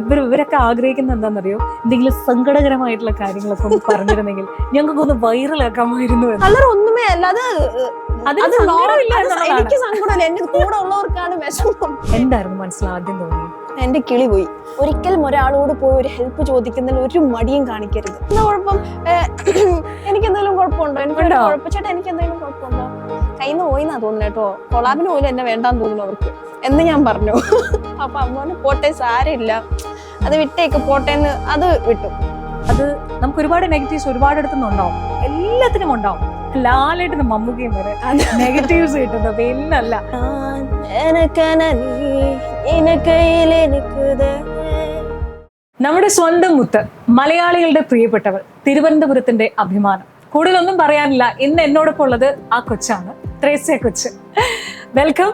ഇവർ ഇവരൊക്കെ ആഗ്രഹിക്കുന്ന എന്താണെന്നറിയോ? എന്തെങ്കിലും സങ്കടകരമായിട്ടുള്ള കാര്യങ്ങളൊക്കെ ഒന്ന് പറഞ്ഞിരുന്നെങ്കിൽ ഞങ്ങൾക്കൊന്ന് വൈറലാക്കാമായിരുന്നു. കളർ ഒന്നുമേ അല്ല അത്. എനിക്ക് സങ്കടമല്ല. എന്റെ കൂടെ ഉള്ളവർക്കാണ് വിഷമം. എന്തായിരുന്നു മനസ്സിൽ ആദ്യം തോന്നി എന്റെ കിളി പോയി. ഒരിക്കലും ഒരാളോട് പോയി ഒരു ഹെൽപ്പ് ചോദിക്കുന്നതിൽ ഒരു മടിയും കാണിക്കരുത്. എന്താ കുഴപ്പം? എനിക്ക് എന്തെങ്കിലും കുഴപ്പമുണ്ടോ? എനിക്ക്? കുഴപ്പം. ചേട്ടാ എനിക്ക് എന്തെങ്കിലും കുഴപ്പമുണ്ടോ? കയ്യിൽ നിന്ന് പോയിന്നാ തോന്നുന്നു കേട്ടോ. കൊളാബിന് പോലും എന്നെ വേണ്ടാന്ന് തോന്നുന്നു അവർക്ക്. എന്ന് ഞാൻ പറഞ്ഞു. അപ്പൊ അമ്മോനെ പോട്ടെ സാരമില്ല. അത് വിട്ടേക്ക് പോട്ടെ എന്ന് അത് വിട്ടു. അത് നമുക്ക് ഒരുപാട് നെഗറ്റീവ്സ് ഒരുപാട് അടുത്തുനിന്ന് ഉണ്ടാവും. എല്ലാത്തിനും ഉണ്ടാവും. ലാലായിട്ട് മമ്മൂക്കയും വരെ നെഗറ്റീവ്സ് കിട്ടുന്നത് പിന്നല്ല. നമ്മുടെ സ്വന്തം മുത്ത് മലയാളികളുടെ പ്രിയപ്പെട്ടവർ തിരുവനന്തപുരത്തിന്റെ അഭിമാനം. കൂടുതലൊന്നും പറയാനില്ല. ഇന്ന് എന്നോടൊപ്പം ഉള്ളത് ആ കൊച്ചാണ്. ത്രേസ്യ കൊച്ച്. വെൽക്കം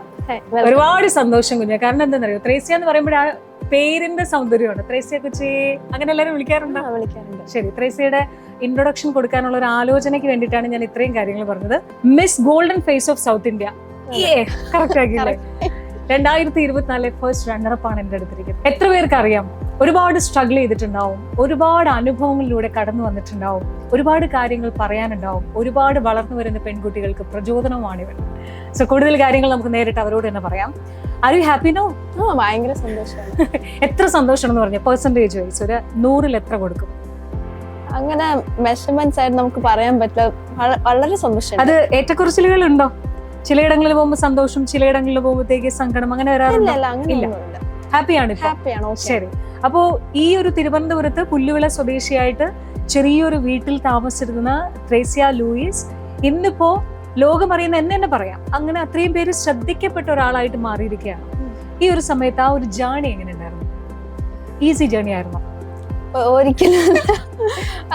ഒരുപാട് സന്തോഷം കുഞ്ഞ. കാരണം എന്താണെന്നറിയോ? ത്രേസ്യ എന്ന് പറയുമ്പോൾ ആ പേരിന്റെ സൗന്ദര്യമാണ് ത്രേസ്യ കൊച്ചി. അങ്ങനെ എല്ലാവരും വിളിക്കാറുണ്ടോ? വിളിക്കാറുണ്ട്. ശരി. ത്രേസ്യയുടെ ഇൻട്രൊഡക്ഷൻ കൊടുക്കാനുള്ള ഒരു ആലോചനയ്ക്ക് വേണ്ടിയിട്ടാണ് ഞാൻ ഇത്രയും കാര്യങ്ങൾ പറഞ്ഞത്. Miss golden face of South India correct ആക്കിയില്ലേ? രണ്ടായിരത്തി ഇരുപത്തിനാലിലെ ഫസ്റ്റ് റണ്ണറപ്പ് ആണ് എന്റെ അടുത്തിരിക്കുന്നത് എത്ര പേർക്ക് അറിയാം? ഒരുപാട് സ്ട്രഗിൾ ചെയ്തിട്ടുണ്ടാവും. ഒരുപാട് അനുഭവങ്ങളിലൂടെ കടന്നു വന്നിട്ടുണ്ടാവും. ഒരുപാട് കാര്യങ്ങൾ പറയാനുണ്ടാവും. ഒരുപാട് വളർന്നു വരുന്ന പെൺകുട്ടികൾക്ക് പ്രചോദനവുമാണ് ഇവർ സോ കൂടുതൽ കാര്യങ്ങൾ നമുക്ക് നേരിട്ട് അവരോട് തന്നെ പറയാം. ആർ യു ഹാപ്പി നോ ഭയങ്കര സന്തോഷമാണ്. എത്ര സന്തോഷം എന്ന് പറഞ്ഞു പെർസെന്റേജ് വൈസ് ഒരു നൂറിൽ എത്ര കൊടുക്കും? അങ്ങനെ മെഷർമെന്റ്സ് ആയിട്ട് നമുക്ക് പറയാൻ പറ്റില്ല. വളരെ സന്തോഷം അത് ഏറ്റക്കുറച്ചിലുകൾ ഉണ്ടോ? ചിലയിടങ്ങളിൽ പോകുമ്പോൾ സന്തോഷം ചിലയിടങ്ങളിൽ പോകുമ്പോഴത്തേക്ക് സങ്കടം അങ്ങനെ വരാറില്ല ഹാപ്പിയാണ് ഹാപ്പിയാണോ ശരി. അപ്പോ ഈ ഒരു തിരുവനന്തപുരത്ത് പുല്ലുവിള സ്വദേശിയായിട്ട് ചെറിയൊരു വീട്ടിൽ താമസിച്ചിരുന്ന ത്രേസ്യ ലൂയിസ് ഇന്നിപ്പോ ലോകം അറിയുന്ന എന്ന് തന്നെ പറയാം. അങ്ങനെ അത്രയും പേര് ശ്രദ്ധിക്കപ്പെട്ട ഒരാളായിട്ട് മാറിയിരിക്കുകയാണ്. ഈ ഒരു സമയത്ത് ആ ഒരു ജേണി എങ്ങനെ ഉണ്ടായിരുന്നു ഈസി ജേണി ആയിരുന്നു ഒരിക്കലും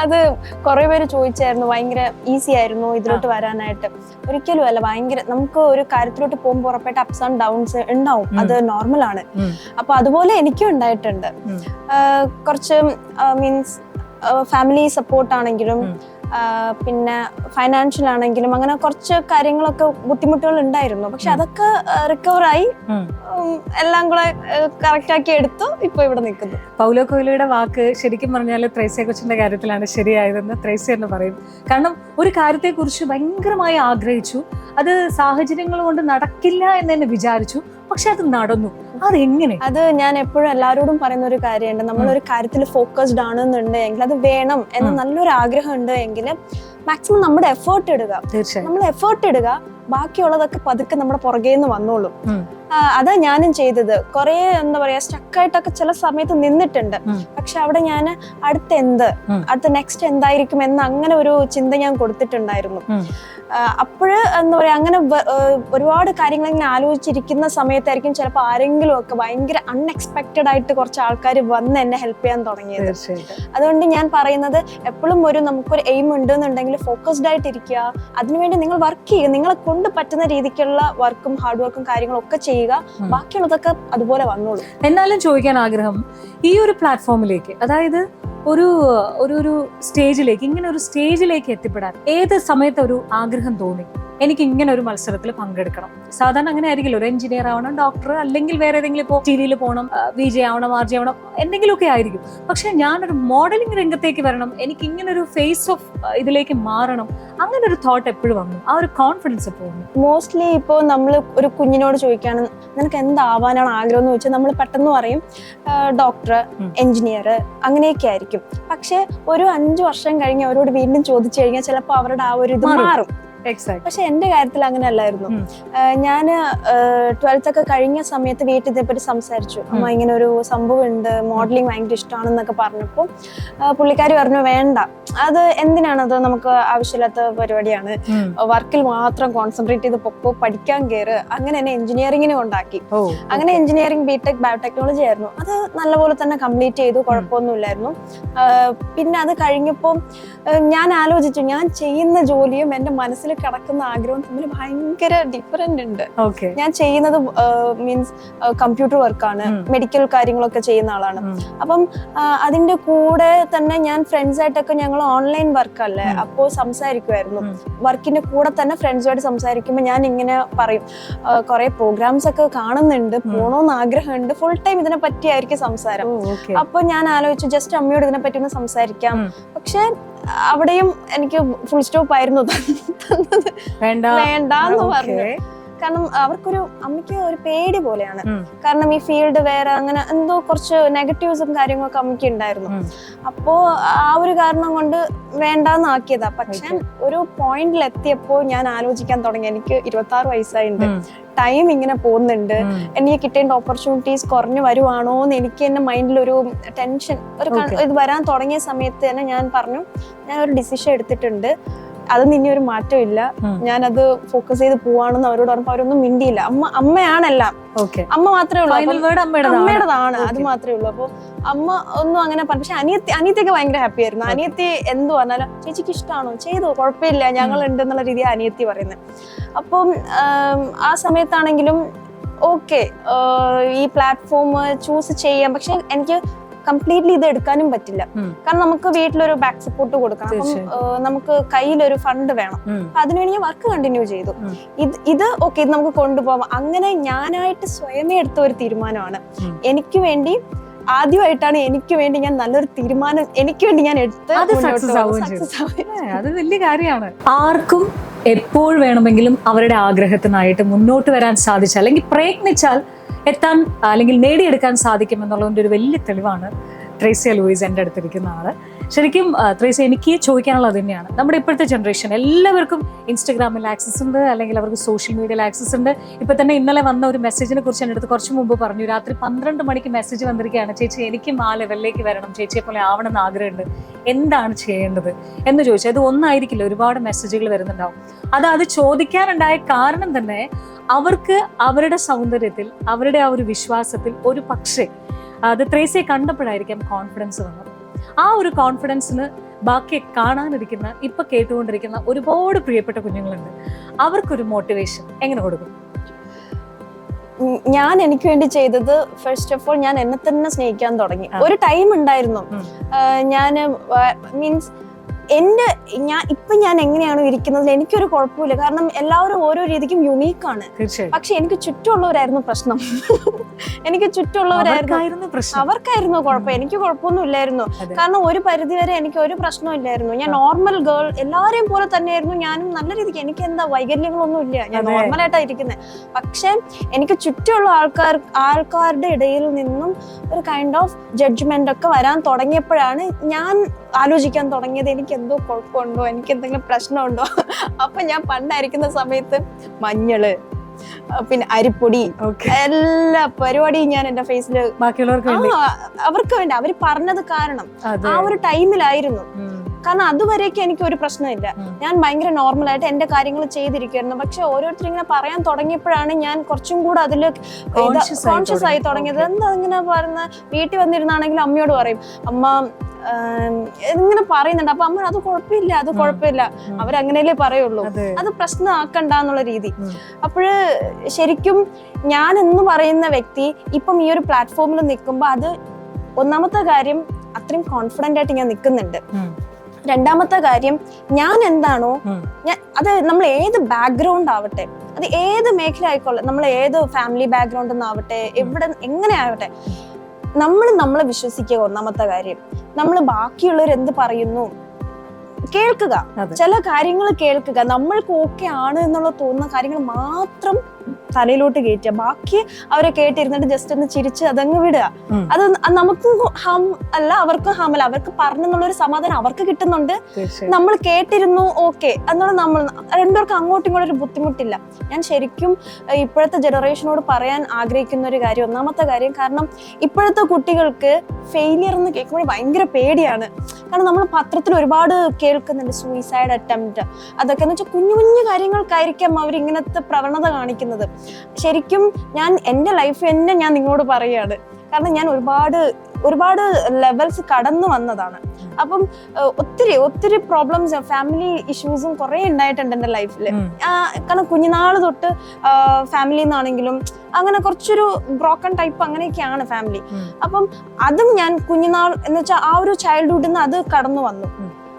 അത് കുറേ പേര് ചോദിച്ചായിരുന്നു ഭയങ്കര ഈസി ആയിരുന്നു ഇതിലോട്ട് വരാനായിട്ട്. ഒരിക്കലും അല്ല ഭയങ്കര നമുക്ക് ഒരു കാര്യത്തിലോട്ട് പോകുമ്പോൾ ഉറപ്പായിട്ട് അപ്സ് ആൻഡ് ഡൗൺസ് ഉണ്ടാവും. അത് നോർമൽ ആണ്. അപ്പൊ അതുപോലെ എനിക്കും ഉണ്ടായിട്ടുണ്ട്. കുറച്ച് മീൻസ് ഫാമിലി സപ്പോർട്ട് ആണെങ്കിലും പിന്നെ ഫൈനാൻഷ്യൽ ആണെങ്കിലും അങ്ങനെ കുറച്ച് കാര്യങ്ങളൊക്കെ ബുദ്ധിമുട്ടുകൾ ഉണ്ടായിരുന്നു. പക്ഷെ അതൊക്കെ. ഉം, എല്ലാം കൂടെ കറക്റ്റ് ആക്കി എടുത്തു ഇപ്പൊ ഇവിടെ നിൽക്കുന്നു. പൗലോ കൊയിലയുടെ വാക്ക് ശരിക്കും പറഞ്ഞാൽ ത്രേസ്യ കൊച്ചിന്റെ കാര്യത്തിലാണ് ശരിയായതെന്ന് ത്രേസ്യ എന്ന് പറയും. കാരണം ഒരു കാര്യത്തെക്കുറിച്ച് ഭയങ്കരമായി ആഗ്രഹിച്ചു. അത് സാഹചര്യങ്ങൾ കൊണ്ട് നടക്കില്ല എന്ന് തന്നെ വിചാരിച്ചു. പക്ഷെ അത് നടന്നു. അതെങ്ങനെ? അത് ഞാൻ എപ്പോഴും എല്ലാവരോടും പറയുന്ന ഒരു കാര്യമുണ്ട്. നമ്മൾ ഒരു കാര്യത്തിൽ ഫോക്കസ്ഡ് ആണെന്നുണ്ടെങ്കിൽ അത് വേണം എന്ന നല്ലൊരു ആഗ്രഹം ഉണ്ട് എങ്കിൽ മാക്സിമം നമ്മുടെ എഫേർട്ട് ഇടുക. നമ്മൾ എഫേർട്ട് ഇടുക. ബാക്കിയുള്ളതൊക്കെ പതുക്കെ നമ്മുടെ പുറകെ നിന്ന് വന്നോളും അതാ ഞാനും ചെയ്തത്. കുറെ എന്താ പറയാ സ്റ്റക്കായിട്ടൊക്കെ ചില സമയത്ത് നിന്നിട്ടുണ്ട്. പക്ഷെ അവിടെ ഞാൻ അടുത്ത എന്ത്. അടുത്ത നെക്സ്റ്റ് എന്തായിരിക്കും എന്ന് അങ്ങനെ ഒരു ചിന്ത ഞാൻ കൊടുത്തിട്ടുണ്ടായിരുന്നു. അപ്പോഴ് എന്താ പറയാ അങ്ങനെ ഒരുപാട് കാര്യങ്ങൾ ഇങ്ങനെ ആലോചിച്ചിരിക്കുന്ന സമയത്തായിരിക്കും ചിലപ്പോൾ ആരെങ്കിലും ഒക്കെ ഭയങ്കര അൺഎക്സ്പെക്റ്റഡ് ആയിട്ട് കുറച്ച് ആൾക്കാർ വന്ന് എന്നെ ഹെൽപ്പ് ചെയ്യാൻ തുടങ്ങിയത്. അതുകൊണ്ട് ഞാൻ പറയുന്നത് എപ്പോഴും ഒരു നമുക്കൊരു എയിം ഉണ്ട് എന്നുണ്ടെങ്കിൽ ഫോക്കസ്ഡ് ആയിട്ട് ഇരിക്കുക അതിനുവേണ്ടി നിങ്ങൾ വർക്ക് ചെയ്യുക. നിങ്ങളെ കൊണ്ട് പറ്റുന്ന രീതിക്കുള്ള വർക്കും ഹാർഡ് വർക്കും കാര്യങ്ങളും ഒക്കെ ചെയ്യുക ബാക്കിയുള്ളതൊക്കെ അതുപോലെ വന്നോളൂ. എന്നാലും ചോദിക്കാൻ ആഗ്രഹം ഈ ഒരു പ്ലാറ്റ്ഫോമിലേക്ക് അതായത് ഒരു ഒരു ഒരു സ്റ്റേജിലേക്ക് ഇങ്ങനെ ഒരു സ്റ്റേജിലേക്ക് എത്തിപ്പെടാൻ ഏത് സമയത്ത് ഒരു ആഗ്രഹം തോന്നി? എനിക്ക് ഇങ്ങനെ ഒരു മത്സരത്തിൽ പങ്കെടുക്കണം. സാധാരണ അങ്ങനെ ആയിരിക്കില്ല. ഒരു എഞ്ചിനീയർ ആവണം ഡോക്ടർ അല്ലെങ്കിൽ വേറെ ഏതെങ്കിലും ഇപ്പോൾ ടി വിയിൽ പോകണം വി ജെ ആവണം ആർ ജെ ആവണം എന്തെങ്കിലുമൊക്കെ ആയിരിക്കും. പക്ഷെ ഞാനൊരു മോഡലിംഗ് രംഗത്തേക്ക് വരണം എനിക്ക് ഇങ്ങനെ ഒരു ഫേസ് ഓഫ് ഇതിലേക്ക് മാറണം അങ്ങനെ ഒരു തോട്ട് എപ്പോഴും വന്നു. ആ ഒരു കോൺഫിഡൻസ് എപ്പോഴും വന്നു. മോസ്റ്റ്ലി ഇപ്പോൾ നമ്മൾ ഒരു കുഞ്ഞിനോട് ചോദിക്കുകയാണ് നിനക്ക് എന്താവാനാണ് ആഗ്രഹം? എന്ന് ചോദിച്ചാൽ നമ്മൾ പെട്ടെന്ന് പറയും ഡോക്ടർ എഞ്ചിനീയർ അങ്ങനെയൊക്കെ ആയിരിക്കും. പക്ഷെ ഒരു അഞ്ച് വർഷം കഴിഞ്ഞ് അവരോട് വീണ്ടും ചോദിച്ചു കഴിഞ്ഞാൽ ചിലപ്പോൾ അവരുടെ ആ ഒരു ഇത് മാറും. പക്ഷെ എന്റെ കാര്യത്തിൽ അങ്ങനെ അല്ലായിരുന്നു. ഞാൻ ട്വൽത്ത് ഒക്കെ കഴിഞ്ഞ സമയത്ത് വീട്ടിൽ ഇതേപ്പറ്റി സംസാരിച്ചു. അമ്മ ഇങ്ങനെ ഒരു സംഭവം ഉണ്ട് മോഡലിംഗ് ഭയങ്കര ഇഷ്ടമാണെന്നൊക്കെ പറഞ്ഞപ്പോൾ പുള്ളിക്കാരി പറഞ്ഞു വേണ്ട. അത് എന്തിനാണത് നമുക്ക് ആവശ്യമില്ലാത്ത പരിപാടിയാണ്? വർക്കിൽ മാത്രം കോൺസെൻട്രേറ്റ് ചെയ്ത് പൊക്കോ പഠിക്കാൻ കയറ് അങ്ങനെ എന്നെ എഞ്ചിനീയറിംഗിന് കൊണ്ടാക്കി. അങ്ങനെ എഞ്ചിനീയറിംഗ് ബിടെക് ബയോടെക്നോളജി ആയിരുന്നു. അത് നല്ലപോലെ തന്നെ കംപ്ലീറ്റ് ചെയ്തു കുഴപ്പമൊന്നുമില്ലായിരുന്നു. പിന്നെ അത് കഴിഞ്ഞപ്പോൾ ഞാൻ ആലോചിച്ചു ഞാൻ ചെയ്യുന്ന ജോലിയും എന്റെ മനസ്സിൽ കിടക്കുന്ന ആഗ്രഹവും തമ്മിൽ ഭയങ്കര ഡിഫറെന്റ് ഉണ്ട്. ഞാൻ ചെയ്യുന്നത് മീൻസ് കമ്പ്യൂട്ടർ വർക്കാണ് മെഡിക്കൽ കാര്യങ്ങളൊക്കെ ചെയ്യുന്ന ആളാണ്. അപ്പം അതിന്റെ കൂടെ തന്നെ ഞാൻ ഫ്രണ്ട്സ് ആയിട്ടൊക്കെ ഞങ്ങൾ ഓൺലൈൻ വർക്കല്ലേ അപ്പോ അപ്പോൾ സംസാരിക്കുമായിരുന്നു. വർക്കിന്റെ കൂടെ തന്നെ ഫ്രണ്ട്സുമായിട്ട് സംസാരിക്കുമ്പോൾ ഞാൻ ഇങ്ങനെ പറയും കുറെ പ്രോഗ്രാംസ് ഒക്കെ കാണുന്നുണ്ട് പോണോന്ന് ആഗ്രഹമുണ്ട്. ഫുൾ ടൈം ഇതിനെ പറ്റിയായിരിക്കും സംസാരം. അപ്പൊ ഞാൻ ആലോചിച്ചു ജസ്റ്റ് അമ്മയോട് ഇതിനെ പറ്റി ഒന്ന് സംസാരിക്കാം. പക്ഷെ അവിടെയും എനിക്ക് ഫുൾ സ്റ്റോപ്പ് ആയിരുന്നു തന്നത്. വേണ്ട. വേണ്ടെന്ന്. പറഞ്ഞു. കാരണം അവർക്കൊരു അമ്മയ്ക്ക് ഒരു പേടി പോലെയാണ്. കാരണം ഈ ഫീൽഡ് വേറെ അങ്ങനെ എന്തോ കുറച്ച് നെഗറ്റീവ്സും കാര്യങ്ങളൊക്കെ അമ്മയ്ക്ക് ഉണ്ടായിരുന്നു. അപ്പോ ആ ഒരു കാരണം കൊണ്ട് വേണ്ടാന്നാക്കിയതാ. പക്ഷെ ഒരു പോയിന്റിൽ എത്തിയപ്പോൾ ഞാൻ ആലോചിക്കാൻ തുടങ്ങി. എനിക്ക് ഇരുപത്തി ആറ് വയസ്സായിട്ടുണ്ട് ടൈം ഇങ്ങനെ പോകുന്നുണ്ട്. എനിക്ക് കിട്ടേണ്ട ഓപ്പർച്യൂണിറ്റീസ് കുറഞ്ഞു വരുവാണോ എന്ന് എനിക്ക് എന്റെ മൈൻഡിൽ ഒരു ടെൻഷൻ ഒരു ഇത് വരാൻ തുടങ്ങിയ സമയത്ത് തന്നെ ഞാൻ പറഞ്ഞു ഞാൻ ഒരു ഡിസിഷൻ എടുത്തിട്ടുണ്ട്. അത് ഇനി ഒരു മാറ്റമില്ല. ഞാനത് ഫോക്കസ് ചെയ്ത് പോവാണെന്ന് അവരോട് പറഞ്ഞപ്പോൾ അവരൊന്നും മിണ്ടിയില്ല. അമ്മ അമ്മയാണെല്ലാം. അമ്മ മാത്രമേ ഉള്ളൂ. അമ്മയുടേതാണ്. അത് മാത്രമേ ഉള്ളൂ. അപ്പൊ അമ്മ ഒന്നും അങ്ങനെ പറഞ്ഞു പക്ഷെ അനിയത്തി അനിയത്തിയൊക്കെ ഭയങ്കര ഹാപ്പി ആയിരുന്നു. അനിയത്തി എന്ത് പറഞ്ഞാലും ചേച്ചിക്ക് ഇഷ്ടമാണോ ചെയ്തോ കുഴപ്പമില്ല. ഞങ്ങൾ ഉണ്ട് എന്നുള്ള രീതിയിൽ അനിയത്തി പറയുന്നത് അപ്പം ആ സമയത്താണെങ്കിലും ഓക്കെ ഈ പ്ലാറ്റ്ഫോം ചൂസ് ചെയ്യാം. പക്ഷെ എനിക്ക് കംപ്ലീറ്റ്ലി ഇത് എടുക്കാനും പറ്റില്ല. കാരണം നമുക്ക് വീട്ടിലൊരു ബാക്ക് സപ്പോർട്ട് കൊടുക്കണം. അപ്പം നമുക്ക് കയ്യിലൊരു ഫണ്ട് വേണം. അപ്പൊ അതിനുവേണ്ടി ഞാൻ വർക്ക് കണ്ടിന്യൂ ചെയ്തു. ഇത് ഇത് ഓക്കെ ഇത് നമുക്ക് കൊണ്ടുപോകാം അങ്ങനെ ഞാനായിട്ട് സ്വയമേ എടുത്ത ഒരു തീരുമാനമാണ്. എനിക്ക് വേണ്ടി ആദ്യമായിട്ടാണ് എനിക്ക് വേണ്ടി ഞാൻ നല്ലൊരു തീരുമാനം എനിക്ക് വേണ്ടി ഞാൻ എടുത്ത് അത് വലിയ കാര്യമാണ്. ആർക്കും എപ്പോൾ വേണമെങ്കിലും അവരുടെ ആഗ്രഹത്തിനായിട്ട് മുന്നോട്ട് വരാൻ സാധിച്ചാൽ അല്ലെങ്കിൽ പ്രയത്നിച്ചാൽ എത്താൻ അല്ലെങ്കിൽ നേടിയെടുക്കാൻ സാധിക്കുമെന്നുള്ളതിന്റെ ഒരു വലിയ തെളിവാണ് ട്രേസിയ ലൂയിസ് എന്റെ അടുത്തിരിക്കുന്ന ആൾ. ശരിക്കും ത്രേസ എനിക്ക് ചോദിക്കാനുള്ളത് തന്നെയാണ്. നമ്മുടെ ഇപ്പോഴത്തെ ജനറേഷൻ എല്ലാവർക്കും ഇൻസ്റ്റഗ്രാമിൽ ആക്സസ് ഉണ്ട് അല്ലെങ്കിൽ അവർക്ക് സോഷ്യൽ മീഡിയയിൽ ആക്സസ് ഉണ്ട്. ഇപ്പൊ തന്നെ ഇന്നലെ വന്ന ഒരു മെസ്സേജിനെ കുറിച്ച് എന്റെ അടുത്ത് കുറച്ച് മുമ്പ് പറഞ്ഞു. രാത്രി പന്ത്രണ്ട് മണിക്ക് മെസ്സേജ് വന്നിരിക്കുകയാണ് ചേച്ചി എനിക്കും ആ ലെവലിലേക്ക് വരണം. ചേച്ചിയെ പോലെ ആവണം എന്ന് ആഗ്രഹമുണ്ട്. എന്താണ് ചെയ്യേണ്ടത്? എന്ന് ചോദിച്ചാൽ അത് ഒന്നായിരിക്കില്ല ഒരുപാട് മെസ്സേജുകൾ വരുന്നുണ്ടാവും. അത് അത് ചോദിക്കാനുണ്ടായ കാരണം തന്നെ അവർക്ക് അവരുടെ സൗന്ദര്യത്തിൽ അവരുടെ ആ ഒരു വിശ്വാസത്തിൽ ഒരു പക്ഷേ അത് ത്രേസയെ കണ്ടപ്പോഴായിരിക്കാം കോൺഫിഡൻസ് വന്നത്. ആ ഒരു കോൺഫിഡൻസിന് ബാക്കി കാണാനിരിക്കുന്ന ഇപ്പൊ കേട്ടുകൊണ്ടിരിക്കുന്ന ഒരുപാട് പ്രിയപ്പെട്ട കുഞ്ഞുങ്ങളുണ്ട്. അവർക്കൊരു മോട്ടിവേഷൻ എങ്ങനെ കൊടുക്കും? ഞാൻ എനിക്ക് വേണ്ടി ചെയ്തത് ഫസ്റ്റ് ഓഫ് ഓൾ ഞാൻ എന്നെ തന്നെ സ്നേഹിക്കാൻ തുടങ്ങി. ഒരു ടൈം ഉണ്ടായിരുന്നു. ഞാൻ മീൻസ് എന്റെ ഞാൻ ഇപ്പൊ ഞാൻ എങ്ങനെയാണോ ഇരിക്കുന്നത്? എനിക്കൊരു കുഴപ്പമില്ല. കാരണം എല്ലാവരും ഓരോ രീതിക്കും യുണീക്ക് ആണ്. തീർച്ചയായും. പക്ഷെ എനിക്ക് ചുറ്റുമുള്ളവരായിരുന്നു പ്രശ്നം. എനിക്ക് ചുറ്റുമുള്ളവരായിരുന്നു. അവർക്കായിരുന്നു കുഴപ്പം. എനിക്ക് കുഴപ്പമൊന്നും ഇല്ലായിരുന്നു. കാരണം ഒരു പരിധി വരെ എനിക്ക് ഒരു പ്രശ്നവും ഇല്ലായിരുന്നു. ഞാൻ നോർമൽ ഗേൾ എല്ലാവരെയും പോലെ തന്നെയായിരുന്നു. ഞാനും നല്ല രീതിക്ക് എനിക്ക് എന്താ വൈകല്യങ്ങളൊന്നും ഇല്ല. ഞാൻ നോർമലായിട്ടാണ് ഇരിക്കുന്നത് പക്ഷെ എനിക്ക് ചുറ്റുമുള്ള ആൾക്കാർ ആൾക്കാരുടെ ഇടയിൽ നിന്നും ഒരു കൈൻഡ് ഓഫ് ജഡ്ജ്മെന്റ് ഒക്കെ വരാൻ തുടങ്ങിയപ്പോഴാണ് ഞാൻ ആലോചിക്കാൻ തുടങ്ങിയത് എനിക്ക് എന്തോ കുഴപ്പമുണ്ടോ? എനിക്ക് എന്തെങ്കിലും പ്രശ്നമുണ്ടോ? അപ്പൊ ഞാൻ പണ്ടായിരിക്കുന്ന സമയത്ത് മഞ്ഞൾ പിന്നെ അരിപ്പൊടി എല്ലാ പരിപാടിയും ഞാൻ എന്റെ ഫേസിൽ ബാക്കിയുള്ളവർക്ക് അവർക്ക് വേണ്ടി. അവർ പറഞ്ഞത് കാരണം ആ ഒരു ടൈമിലായിരുന്നു. കാരണം അതുവരേക്കും എനിക്ക് ഒരു പ്രശ്നമില്ല ഞാൻ ഭയങ്കര നോർമലായിട്ട് എന്റെ കാര്യങ്ങൾ ചെയ്തിരിക്കുമായിരുന്നു പക്ഷെ ഓരോരുത്തർ ഇങ്ങനെ പറയാൻ തുടങ്ങിയപ്പോഴാണ് ഞാൻ കുറച്ചും കൂടെ അതിൽ കോൺഷ്യസ് ആയി തുടങ്ങിയത്. എന്താ ഇങ്ങനെ പറയുന്ന? വീട്ടിൽ വന്നിരുന്നാണെങ്കിൽ അമ്മയോട് പറയും അമ്മ ഇങ്ങനെ പറയുന്നുണ്ട്. അപ്പൊ അമ്മ അത് കുഴപ്പമില്ല അത് കുഴപ്പമില്ല. അവരങ്ങനെയല്ലേ പറയുള്ളൂ. അത്. പ്രശ്നമാക്കണ്ട എന്നുള്ള രീതി. അപ്പോഴ് ശരിക്കും ഞാൻ എന്ന് പറയുന്ന വ്യക്തി ഇപ്പം ഈ ഒരു പ്ലാറ്റ്ഫോമിൽ നിൽക്കുമ്പോൾ അത് ഒന്നാമത്തെ കാര്യം അത്രയും കോൺഫിഡന്റ് ആയിട്ട് ഞാൻ നിൽക്കുന്നുണ്ട്. രണ്ടാമത്തെ കാര്യം ഞാൻ എന്താണോ ഞാൻ അത് നമ്മൾ ഏത് ബാക്ക്ഗ്രൗണ്ട് ആവട്ടെ അത് ഏത് മേഖല ആയിക്കോളെ നമ്മൾ ഏത് ഫാമിലി ബാക്ക്ഗ്രൗണ്ട് ആവട്ടെ എവിടെ എങ്ങനെ ആവട്ടെ നമ്മൾ നമ്മളെ വിശ്വസിക്കുക ഒന്നാമത്തെ കാര്യം. നമ്മൾ ബാക്കിയുള്ളവർ എന്ത് പറയുന്നു? കേൾക്കുക. ചില കാര്യങ്ങൾ കേൾക്കുക. നമ്മൾക്ക് ഓക്കെ ആണ് എന്നുള്ള തോന്നുന്ന കാര്യങ്ങൾ മാത്രം തലയിലോട്ട് കയറ്റുക. ബാക്കി അവരെ കേട്ടിരുന്നിട്ട് ജസ്റ്റ് ഒന്ന് ചിരിച്ച് അതങ്ങ് വിടുക. അത് നമുക്കും ഹാം അല്ല അവർക്കും ഹാമല്ല അവർക്ക് പറഞ്ഞെന്നുള്ള ഒരു സമാധാനം അവർക്ക് കിട്ടുന്നുണ്ട്. നമ്മൾ കേട്ടിരുന്നു ഓക്കെ എന്നുള്ള നമ്മൾ രണ്ടുപേർക്കും അങ്ങോട്ടും ഇങ്ങോട്ടും ഒരു ബുദ്ധിമുട്ടില്ല. ഞാൻ ശരിക്കും ഇപ്പോഴത്തെ ജനറേഷനോട് പറയാൻ ആഗ്രഹിക്കുന്ന ഒരു കാര്യം ഒന്നാമത്തെ കാര്യം കാരണം ഇപ്പോഴത്തെ കുട്ടികൾക്ക് ഫെയിലിയർ എന്ന് കേൾക്കുമ്പോൾ ഭയങ്കര പേടിയാണ്. കാരണം നമ്മൾ പത്രത്തിൽ ഒരുപാട് കേൾക്കുന്നുണ്ട് സൂയിസൈഡ് അറ്റംപ്റ്റ് അതൊക്കെ എന്ന് വെച്ചാൽ കുഞ്ഞു കുഞ്ഞു കാര്യങ്ങൾക്കായിരിക്കാം അവർ ഇങ്ങനത്തെ പ്രവണത കാണിക്കുന്നത്. ശരിക്കും ഞാൻ എന്റെ ലൈഫ് തന്നെ ഞാൻ നിങ്ങളോട് പറയുകയാണ്. കാരണം ഞാൻ ഒരുപാട് ഒരുപാട് ലെവൽസ് കടന്നു വന്നതാണ്. അപ്പം ഒത്തിരി ഒത്തിരി പ്രോബ്ലംസ് ഫാമിലി ഇഷ്യൂസും കുറെ ഉണ്ടായിട്ടുണ്ട് എന്റെ ലൈഫിൽ കാരണം കുഞ്ഞുനാൾ തൊട്ട് ഫാമിലിയിൽ നിന്നാണെങ്കിലും അങ്ങനെ കുറച്ചൊരു ബ്രോക്കൺ ടൈപ്പ് അങ്ങനെയൊക്കെയാണ് ഫാമിലി അപ്പം അതും ഞാൻ കുഞ്ഞുനാൾ എന്ന് വെച്ചാൽ ആ ഒരു ചൈൽഡ്ഹുഡിൽ നിന്ന് അത് കടന്നു വന്നു.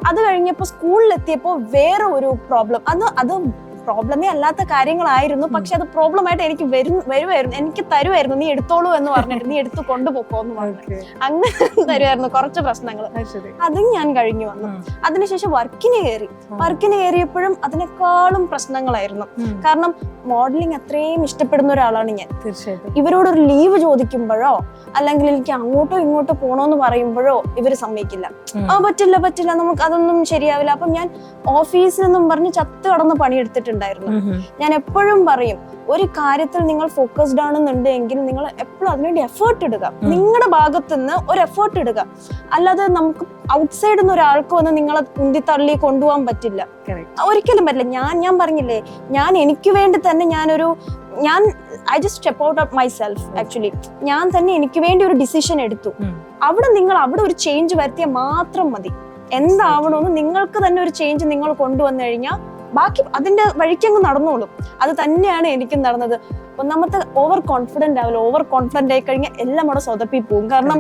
അത് കഴിഞ്ഞപ്പോൾ സ്കൂളിലെത്തിയപ്പോൾ വേറെ ഒരു പ്രോബ്ലം അത് അത് പ്രോബ്ലമേ അല്ലാത്ത കാര്യങ്ങളായിരുന്നു. പക്ഷെ അത് പ്രോബ്ലം ആയിട്ട് എനിക്ക് വരും വരുമായിരുന്നു എനിക്ക് തരുമായിരുന്നു നീ എടുത്തോളൂ എന്ന് പറഞ്ഞിട്ട് നീ എടുത്തു കൊണ്ടുപോക്കോ എന്ന് പറഞ്ഞു. അങ്ങനെ തരുമായിരുന്നു കുറച്ച് പ്രശ്നങ്ങൾ അത് ഞാൻ കഴിഞ്ഞു വന്നു. അതിനുശേഷം വർക്കിന് കയറി. വർക്കിന് കയറിയപ്പോഴും അതിനേക്കാളും പ്രശ്നങ്ങളായിരുന്നു. കാരണം മോഡലിംഗ് അത്രയും ഇഷ്ടപ്പെടുന്ന ഒരാളാണ് ഞാൻ. തീർച്ചയായിട്ടും. ഒരു ലീവ് ചോദിക്കുമ്പോഴോ അല്ലെങ്കിൽ എനിക്ക് അങ്ങോട്ടോ ഇങ്ങോട്ടോ പോണോന്ന് പറയുമ്പോഴോ ഇവർ സമ്മതിക്കില്ല. ആ പറ്റില്ല പറ്റില്ല. നമുക്ക് അതൊന്നും ശരിയാവില്ല. അപ്പം ഞാൻ ഓഫീസിൽ നിന്നും പറഞ്ഞ് ചത്ത് കടന്ന് പണിയെടുത്തിട്ടുണ്ടായിരുന്നു ഉം. ഉം. ഞാൻ എപ്പോഴും പറയും ഒരു കാര്യത്തിൽ നിങ്ങൾ ഫോക്കസ്ഡ് ആണെന്നുണ്ടെങ്കിൽ നിങ്ങൾ എപ്പോഴും അതിനുവേണ്ടി എഫേർട്ട് ഇടുക. നിങ്ങളുടെ ഭാഗത്തുനിന്ന് ഒരു എഫേർട്ട് ഇടുക അല്ലാതെ നമുക്ക് ഔട്ട്സൈഡിൽ നിന്ന് ഒരാൾക്ക് വന്ന് നിങ്ങളെ ഉന്തിത്തള്ളി കൊണ്ടുപോകാൻ പറ്റില്ല. ഒരിക്കലും പറ്റില്ല ഞാൻ ഞാൻ പറഞ്ഞില്ലേ ഞാൻ എനിക്ക് വേണ്ടി തന്നെ ഞാനൊരു ഞാൻ I just step out of myself actually ഞാൻ തന്നെ എനിക്ക് വേണ്ടി ഒരു ഡിസിഷൻ എടുത്തു. അവിടെ നിങ്ങൾ അവിടെ ഒരു ചേഞ്ച് വരുത്തിയാൽ മാത്രം മതി എന്താവണമെന്ന് നിങ്ങൾക്ക് തന്നെ ഒരു ചേഞ്ച് നിങ്ങൾ കൊണ്ടുവന്നു കഴിഞ്ഞാൽ ബാക്കി അതിന്റെ വഴിക്കങ്ങ് നടന്നോളും. അത് തന്നെയാണ് എനിക്കും നടന്നത്. ഒന്നാമത്തെ ഓവർ കോൺഫിഡന്റ് ആവില്ല ഓവർ കോൺഫിഡന്റ് ആയി കഴിഞ്ഞാൽ എല്ലാം അവിടെ സ്വതപ്പി പോകും കാരണം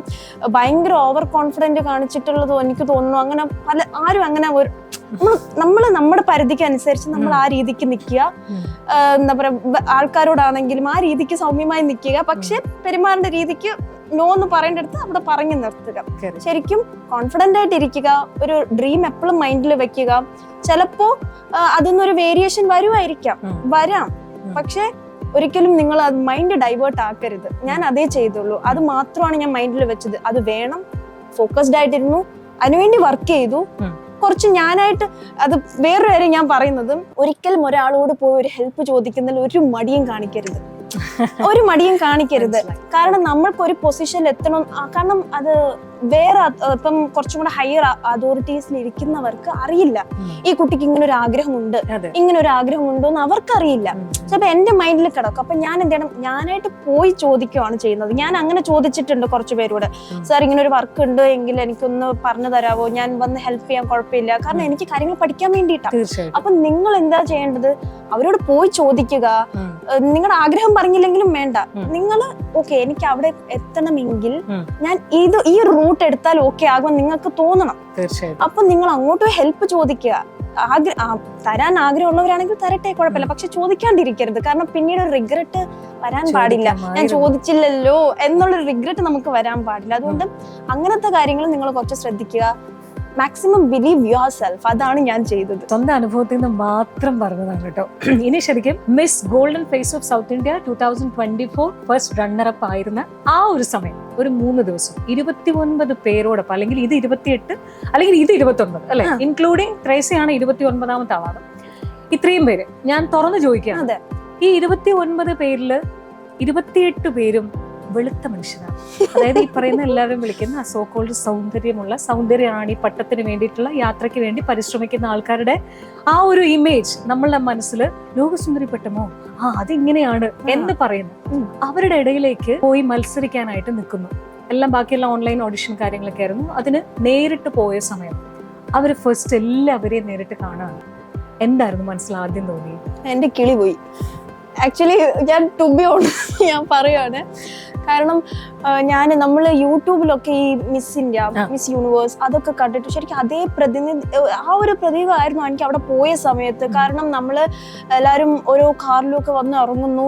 ഭയങ്കര ഓവർ കോൺഫിഡന്റ് കാണിച്ചിട്ടുള്ളത് എനിക്ക് തോന്നുന്നു. അങ്ങനെ പല ആരും അങ്ങനെ ഒരു നമ്മൾ നമ്മുടെ പരിധിക്ക് അനുസരിച്ച് നമ്മൾ ആ രീതിക്ക് നിൽക്കുക. എന്താ പറയാ ആൾക്കാരോടാണെങ്കിലും ആ രീതിക്ക് സൗമ്യമായി നിൽക്കുക പക്ഷെ പെരുമാറേണ്ട രീതിക്ക് നോ എന്ന് പറയേണ്ടടുത്ത് അവിടെ പറഞ്ഞു നിർത്തുക. ശരിക്കും കോൺഫിഡന്റ് ആയിട്ട് ഇരിക്കുക ഒരു ഡ്രീം എപ്പോഴും മൈൻഡിൽ വെക്കുക. ചിലപ്പോ അതൊന്നും ഒരു വേരിയേഷൻ വരുമായിരിക്കാം. വരാം. പക്ഷെ ഒരിക്കലും നിങ്ങൾ അത് മൈൻഡ് ഡൈവേർട്ട് ആക്കരുത്. ഞാൻ അതേ ചെയ്തുള്ളൂ. അത് മാത്രമാണ് ഞാൻ മൈൻഡിൽ വെച്ചത്. അത് വേണം. ഫോക്കസ്ഡ് ആയിട്ടിരുന്നു. അതിനുവേണ്ടി വർക്ക് ചെയ്തു. കുറച്ച് ഞാനായിട്ട് അത് വേറൊരു കാര്യം ഞാൻ പറയുന്നത് ഒരിക്കലും ഒരാളോട് പോയി ഒരു ഹെൽപ്പ് ചോദിക്കുന്നതിൽ ഒരു മടിയും കാണിക്കരുത്. ഒരു മടിയും കാണിക്കരുത്. കാരണം നമ്മൾക്ക് ഒരു പൊസിഷനിൽ എത്തണം. കാരണം അത് വേറെ ഇപ്പം കുറച്ചും കൂടെ ഹയർ അതോറിറ്റീസിൽ ഇരിക്കുന്നവർക്ക് അറിയില്ല. ഈ കുട്ടിക്ക് ഇങ്ങനെ ഒരു ആഗ്രഹമുണ്ട് ഇങ്ങനെ ഒരു ആഗ്രഹമുണ്ടോ എന്ന് അവർക്കറിയില്ല അറിയില്ല ചിലപ്പോൾ എന്റെ മൈൻഡിൽ കിടക്കും. അപ്പൊ ഞാൻ എന്ത് ചെയ്യണം? ഞാനായിട്ട് പോയി ചോദിക്കുകയാണ് ചെയ്യുന്നത്. ഞാൻ അങ്ങനെ ചോദിച്ചിട്ടുണ്ട് കുറച്ച് പേരോട്. സാർ ഇങ്ങനെ ഒരു വർക്ക് ഉണ്ട്. എങ്കിൽ എനിക്കൊന്ന് പറഞ്ഞു തരാവോ? ഞാൻ വന്ന് ഹെൽപ്പ് ചെയ്യാൻ കുഴപ്പമില്ല. കാരണം. എനിക്ക് കാര്യങ്ങൾ പഠിക്കാൻ വേണ്ടിയിട്ടാണ് അപ്പൊ നിങ്ങൾ എന്താ ചെയ്യേണ്ടത്? അവരോട് പോയി ചോദിക്കുക. നിങ്ങളുടെ ആഗ്രഹം പറഞ്ഞില്ലെങ്കിലും വേണ്ട. നിങ്ങൾ ഓക്കെ എനിക്ക് അവിടെ എത്തണമെങ്കിൽ ഞാൻ ഇത് ഈ ഒരു റൂട്ട് എടുത്താൽ ഓക്കെ ആകുമെന്ന് നിങ്ങൾക്ക് തോന്നണം. തീർച്ചയായും അപ്പൊ നിങ്ങൾ അങ്ങോട്ട് ഹെൽപ്പ് ചോദിക്കുക. ആഗ്ര- ആ, തരാൻ ആഗ്രഹമുള്ളവരാണെങ്കിൽ തരട്ടെ കുഴപ്പമില്ല. പക്ഷെ ചോദിക്കാണ്ടിരിക്കരുത്. കാരണം പിന്നീട് ഒരു റിഗ്രറ്റ് വരാൻ പാടില്ല. ഞാൻ ചോദിച്ചില്ലല്ലോ എന്നുള്ള റിഗ്രറ്റ് നമുക്ക് വരാൻ പാടില്ല. അതുകൊണ്ട് അങ്ങനത്തെ കാര്യങ്ങൾ നിങ്ങൾ കുറച്ച് ശ്രദ്ധിക്കുക. മാക്സിമം ബിലീവ് യുവർ സെൽഫ് അതാണ് ഞാൻ ചെയ്തത്. സ്വന്തം അനുഭവത്തിൽ നിന്ന് മാത്രം പറഞ്ഞതാണ് കേട്ടോ. ഇനി ശരിക്കും Miss golden face of South India two thousand twenty four first runner up ആയിരുന്ന ആ ഒരു സമയം ഒരു മൂന്ന് ദിവസം ഇരുപത്തി ഒൻപത് പേരോടൊപ്പം അല്ലെങ്കിൽ ഇത് ഇരുപത്തിയെട്ട് അല്ലെങ്കിൽ ഇത് ഇരുപത്തി ഒൻപത് അല്ലെ. ഇൻക്ലൂഡിങ് ത്രേസയാണ് ഇരുപത്തി ഒൻപതാമത്തെ ആളാണ്. ഇത്രയും പേര് ഞാൻ തുറന്നു അതെ. ഈ ഇരുപത്തി ഒൻപത് പേരിൽ ഇരുപത്തിയെട്ട് പേരും വെളുത്ത മനുഷ്യനാണ്. അതായത് ഈ പറയുന്ന എല്ലാവരും വിളിക്കുന്ന സോക്കോൾഡ് സൗന്ദര്യമുള്ള സൗന്ദര്യമാണ് ഈ പട്ടത്തിന് വേണ്ടിയിട്ടുള്ള യാത്രയ്ക്ക് വേണ്ടി പരിശ്രമിക്കുന്ന ആൾക്കാരുടെ ആ ഒരു ഇമേജ് നമ്മളുടെ മനസ്സിൽ ലോകസുന്ദരി പെട്ടമോ? ആ അതിങ്ങനെയാണ്? എന്ന് പറയുന്നു. അവരുടെ ഇടയിലേക്ക് പോയി മത്സരിക്കാനായിട്ട് നിൽക്കുന്നു. എല്ലാം ബാക്കിയെല്ലാം ഓൺലൈൻ ഓഡിഷൻ കാര്യങ്ങളൊക്കെ ആയിരുന്നു. അതിന് നേരിട്ട് പോയ സമയം. അവർ ഫസ്റ്റ് എല്ലാവരെയും നേരിട്ട് കാണാണ്. എന്തായിരുന്നു മനസ്സിൽ ആദ്യം തോന്നി എന്റെ കിളി പോയി. ആക്ച്വലി ഞാൻ ടു ബി ഓൺ ഞാൻ പറയുകയാണ് കാരണം ഞാൻ നമ്മൾ യൂട്യൂബിലൊക്കെ ഈ മിസ് ഇന്ത്യ മിസ് യൂണിവേഴ്സ് അതൊക്കെ കണ്ടിട്ട് ശരിക്കും അതേ പ്രതിനിധി ആ ഒരു പ്രതീകമായിരുന്നു എനിക്ക് അവിടെ പോയ സമയത്ത്. കാരണം നമ്മൾ എല്ലാവരും ഓരോ കാറിലൊക്കെ വന്ന് ഇറങ്ങുന്നു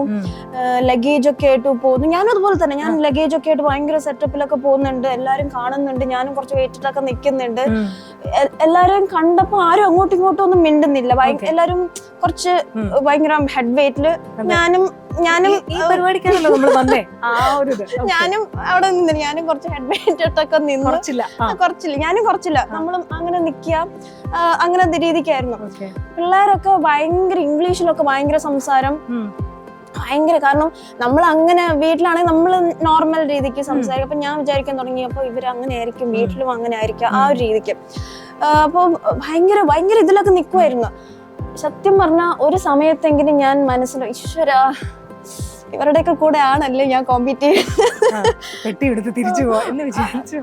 ലഗേജ് ഒക്കെ ആയിട്ട് പോകുന്നു. ഞാനും അതുപോലെ തന്നെ ഞാൻ ലഗേജ് ഒക്കെ ആയിട്ട് ഭയങ്കര സെറ്റപ്പിലൊക്കെ പോകുന്നുണ്ട്. എല്ലാവരും കാണുന്നുണ്ട് ഞാനും കുറച്ച് വെയിറ്റിലൊക്കെ നിൽക്കുന്നുണ്ട്. എല്ലാവരും കണ്ടപ്പോൾ കണ്ടപ്പോ ആരും അങ്ങോട്ടും ഇങ്ങോട്ടും ഒന്നും മിണ്ടുന്നില്ല. എല്ലാവരും കുറച്ച്. ഭയങ്കര ഹെഡ് വെയിറ്റിൽ ഞാനും ഞാനും ഈ- പരിപാടിക്കാണല്ലോ നമ്മൾ വന്നേ. ആ ഒരു ഇത്. ഞാനും അവിടെ നിന്ന് ഞാനും കുറച്ച് ഹെഡ് വെയിറ്റ് നിന്നു. നിന്ന് കുറച്ചില്ല. ഞാനും കുറച്ചില്ല. നമ്മളും അങ്ങനെ നിക്കുക അങ്ങനെ രീതിക്കായിരുന്നു. പിള്ളേരൊക്കെ ഭയങ്കര ഇംഗ്ലീഷിലൊക്കെ ഭയങ്കര സംസാരം. ഭയങ്കര കാരണം നമ്മൾ അങ്ങനെ വീട്ടിലാണെങ്കിൽ നമ്മൾ നോർമൽ രീതിക്ക് സംസാരിക്കും. അപ്പൊ ഞാൻ വിചാരിക്കാൻ തുടങ്ങിയപ്പോ ഇവർ അങ്ങനെ ആയിരിക്കും വീട്ടിലും അങ്ങനെ ആയിരിക്കും ആ ഒരു രീതിക്ക്. അപ്പൊ ഭയങ്കര ഭയങ്കര ഇതിലൊക്കെ നിൽക്കുമായിരുന്നു സത്യം പറഞ്ഞ ഒരു സമയത്തെങ്കിലും ഞാൻ മനസ്സിൽ ഈശ്വര ഇവരുടെയൊക്കെ കൂടെ ആണല്ലേ ഞാൻ കോമ്പീറ്റ് ചെയ്യുന്നത് തിരിച്ചു എന്ന് വിചാരിച്ചോ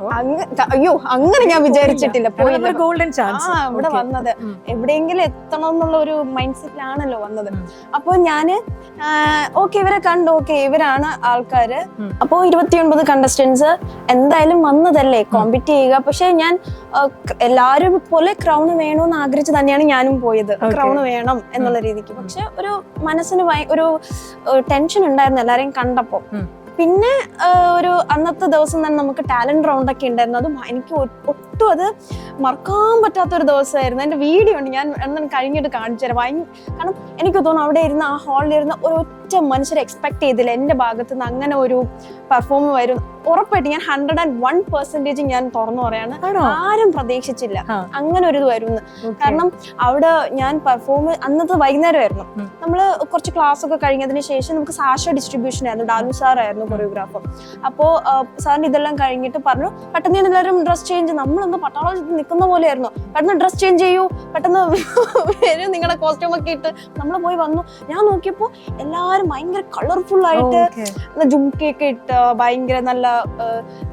അയ്യോ അങ്ങനെ ഞാൻ വിചാരിച്ചിട്ടില്ല പോയില്ല ഗോൾഡൻ ചാൻസ് ആ ഇവിടെ വന്നത്. എവിടെയെങ്കിലും എത്തണം എന്നുള്ള ഒരു മൈൻഡ് സെറ്റിലാണല്ലോ വന്നത്. അപ്പൊ അപ്പോൾ ഞാൻ ഓക്കെ ഇവരെ കണ്ടു. ഓക്കെ ഇവരാണ് ആൾക്കാര്. അപ്പോൾ ഇരുപത്തിയൊൻപത് കണ്ടസ്റ്റൻസ് എന്തായാലും വന്നതല്ലേ? കോമ്പീറ്റ് ചെയ്യുക. പക്ഷെ ഞാൻ എല്ലാരും പോലെ ക്രൗൺ വേണമെന്ന് ആഗ്രഹിച്ച് തന്നെയാണ് ഞാനും പോയത്. ക്രൗണ് ക്രൗൺ വേണം എന്നുള്ള രീതിക്ക്. പക്ഷെ ഒരു മനസ്സിന് ഒരു ടെൻഷൻ ഉണ്ടായിരുന്നു എല്ലാരെയും കണ്ടപ്പോ പിന്നെ ഒരു അന്നത്തെ ദിവസം തന്നെ നമുക്ക് ടാലന്റ് റൗണ്ട് ഒക്കെ ഉണ്ടായിരുന്നു. അത് എനിക്ക് ഒട്ടും അത് മറക്കാൻ പറ്റാത്ത ഒരു ദിവസമായിരുന്നു. എന്റെ വീഡിയോ ഉണ്ട്. ഞാൻ എന്നാൽ കഴിഞ്ഞിട്ട് കാണിച്ചു തരാം. കാരണം എനിക്ക് തോന്നുന്നു അവിടെ ഇരുന്ന ആ ഹാളിൽ ഇരുന്ന ഒരു ഒറ്റ മനുഷ്യർ എക്സ്പെക്ട് ചെയ്തില്ല. എന്റെ ഭാഗത്ത് നിന്ന് അങ്ങനെ ഒരു പെർഫോം വരും. ഉറപ്പായിട്ട് ഞാൻ ഹൺഡ്രഡ് ആൻഡ് വൺ പെർസെന്റേജ് ഞാൻ തുറന്നു പറയാണ്. ആരും പ്രതീക്ഷിച്ചില്ല. അങ്ങനെ ഒരു ഇത് വരുന്നു. കാരണം അവിടെ ഞാൻ പെർഫോം അന്നത്തെ വൈകുന്നേരമായിരുന്നു. നമ്മൾ കുറച്ച് ക്ലാസ് ഒക്കെ കഴിഞ്ഞതിന് ശേഷം നമുക്ക് സാഷ ഡിസ്ട്രിബ്യൂഷൻ ആയിരുന്നു. ഡാലു സാറായിരുന്നു കൊറിയോഗ്രാഫർ അപ്പോൾ സാറിന് ഇതെല്ലാം കഴിഞ്ഞിട്ട് പറഞ്ഞു പെട്ടെന്ന് ഞാൻ എല്ലാവരും ഡ്രസ് ചേഞ്ച് നമ്മളൊന്ന് പട്ടാളം നിൽക്കുന്ന പോലെയായിരുന്നു. പെട്ടെന്ന് ഡ്രസ് ചേഞ്ച് ചെയ്യൂ. പെട്ടെന്ന് വരും. നിങ്ങളുടെ കോസ്റ്റ്യൂം ഒക്കെ ഇട്ട്. നമ്മൾ പോയി വന്നു. ഞാൻ നോക്കിയപ്പോൾ എല്ലാവരും ഭയങ്കര കളർഫുൾ ആയിട്ട്. ജുംക്കയൊക്കെ ഇട്ട് ഭയങ്കര നല്ല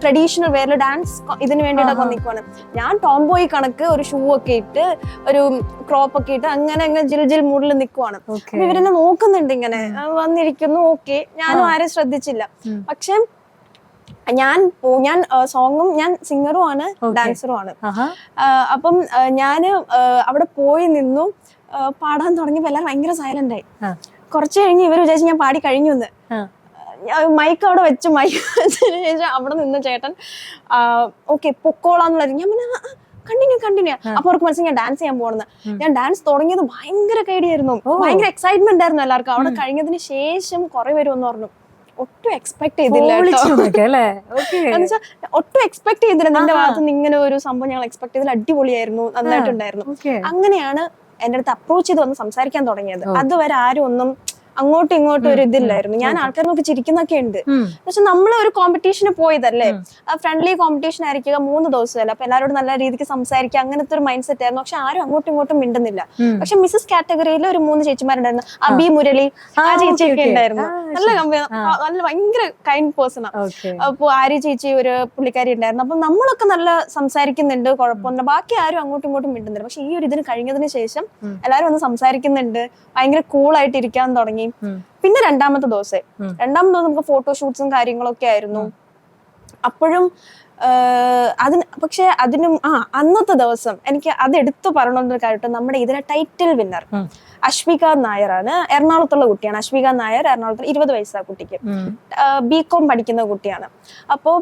ട്രഡീഷണൽ വേറെ ഡാൻസ് ഇതിന് വേണ്ടിയിട്ടൊക്കെ. നിൽക്കുവാണ് ഞാൻ ടോംബോയ് കണക്ക് ഒരു ഷൂ ഒക്കെ ഇട്ട് ഒരു ക്രോപ്പ് ഒക്കെ ഇട്ട് അങ്ങനെ അങ്ങനെ ജിൽ ജിൽ മൂഡിൽ നിൽക്കുവാണ് ഇവരെന്നെ നോക്കുന്നുണ്ട് ഇങ്ങനെ. വന്നിരിക്കുന്നു ഓക്കെ ഞാനും ആരും ശ്രദ്ധിച്ചില്ല. പക്ഷെ ഞാൻ ഞാൻ സോങ്ങും ഞാൻ സിംഗറും ആണ് ഡാൻസറും ആണ്. അപ്പം ഞാൻ അവിടെ പോയി നിന്നു. പാടാൻ തുടങ്ങിയപ്പോൾ എല്ലാവരും ഭയങ്കര സൈലന്റ് ആയി. കുറച്ച് കഴിഞ്ഞ് ഇവർ വിചാരിച്ചു ഞാൻ പാടി കഴിഞ്ഞു എന്ന് മൈക്ക് അവിടെ വെച്ച് മൈക്ക് വെച്ചതിന് ശേഷം അവിടെ നിന്ന് ചേട്ടൻ ഓക്കെ പൊക്കോളാന്നുള്ളത് ഞാൻ പിന്നെ കണ്ടിന്യൂ കണ്ടിന്യൂ അപ്പൊ അവർക്ക് മനസ്സിലായി ഞാൻ ഡാൻസ് ചെയ്യാൻ പോകുന്നത് ഞാൻ ഡാൻസ് തുടങ്ങിയത് ഭയങ്കര കൈഡിയായിരുന്നു ഭയങ്കര എക്സൈറ്റ്മെന്റ് ആയിരുന്നു എല്ലാവർക്കും. അവിടെ കഴിഞ്ഞതിന് ശേഷം കുറെ പേര് വന്ന് പറഞ്ഞു ഒട്ടും എക്സ്പെക്ട് ചെയ്തില്ല ഒട്ടും എക്സ്പെക്ട് ചെയ്തില്ല. നിന്റെ. ഭാഗത്ത് നിന്ന് ഇങ്ങനെ ഒരു സംഭവം ഞങ്ങൾ എക്സ്പെക്ട് ചെയ്തില്ല അടിപൊളിയായിരുന്നു. നന്നായിട്ടുണ്ടായിരുന്നു. അങ്ങനെയാണ് എന്റെ അടുത്ത് അപ്രോച്ച് ചെയ്ത് വന്ന് സംസാരിക്കാൻ തുടങ്ങിയത്. അതുവരെ ആരും ഒന്നും അങ്ങോട്ടും ഇങ്ങോട്ടും ഒരു ഇതില്ലായിരുന്നു. ഞാൻ. ആൾക്കാർ നോക്കി ചിരിക്കുന്നൊക്കെ ഉണ്ട്. പക്ഷെ നമ്മൾ ഒരു കോമ്പറ്റീഷന് പോയതല്ലേ? ഉം. ഫ്രണ്ട്ലി കോമ്പറ്റീഷൻ ആയിരിക്കുക മൂന്ന് ദിവസമല്ല? അപ്പൊ എല്ലാവരോടും നല്ല രീതിക്ക് സംസാരിക്കുക അങ്ങനത്തെ ഒരു മൈൻഡ് സെറ്റ് ആയിരുന്നു. പക്ഷെ ആരും അങ്ങോട്ടും ഇങ്ങോട്ടും മിണ്ടുന്നില്ല. പക്ഷെ മിസ്സസ് കാറ്റഗറിയിൽ ഒരു മൂന്ന് ചേച്ചിമാരുണ്ടായിരുന്നു. അബി മുരളി ആ, ചേച്ചി ഒക്കെ ചേച്ചിയൊക്കെ ഉണ്ടായിരുന്നു. നല്ല. കമ്പനി നല്ല ഭയങ്കര കൈൻഡ് Okay. അപ്പൊ ആര്യ ചേച്ചി ഒരു പുള്ളിക്കാരി ഉണ്ടായിരുന്നു. അപ്പൊ നമ്മളൊക്കെ നല്ല സംസാരിക്കുന്നുണ്ട് കുഴപ്പമൊന്നുമില്ല. ബാക്കി ആരും അങ്ങോട്ടും ഇങ്ങോട്ടും മിണ്ടുന്നില്ല. പക്ഷെ ഈ ഒരു ഇതിന് കഴിഞ്ഞതിന് ശേഷം എല്ലാരും എല്ലാവരും ഒന്ന് സംസാരിക്കുന്നുണ്ട്. ഭയങ്കര കൂളായിട്ട് ഇരിക്കാൻ തുടങ്ങി. ഉം. പിന്നെ രണ്ടാമത്തെ ദിവസം. രണ്ടാമത്തെ ദിവസം നമുക്ക് ഫോട്ടോഷൂട്ട്സും കാര്യങ്ങളൊക്കെ ആയിരുന്നു. അപ്പോഴും അതിന് പക്ഷെ അതിനും ആ അന്നത്തെ ദിവസം എനിക്ക് അത് എടുത്തു പറയണമെന്നൊരു കാര്യം നമ്മുടെ ഇതിലെ ടൈറ്റിൽ വിന്നർ. അശ്വിക നായരാണ്. എറണാകുളത്തുള്ള കുട്ടിയാണ്. അശ്വിക നായർ എറണാകുളത്ത് ഇരുപത് വയസ്സാ കുട്ടിക്ക്. ബികോം ബി കോം പഠിക്കുന്ന കുട്ടിയാണ്. അപ്പോൾ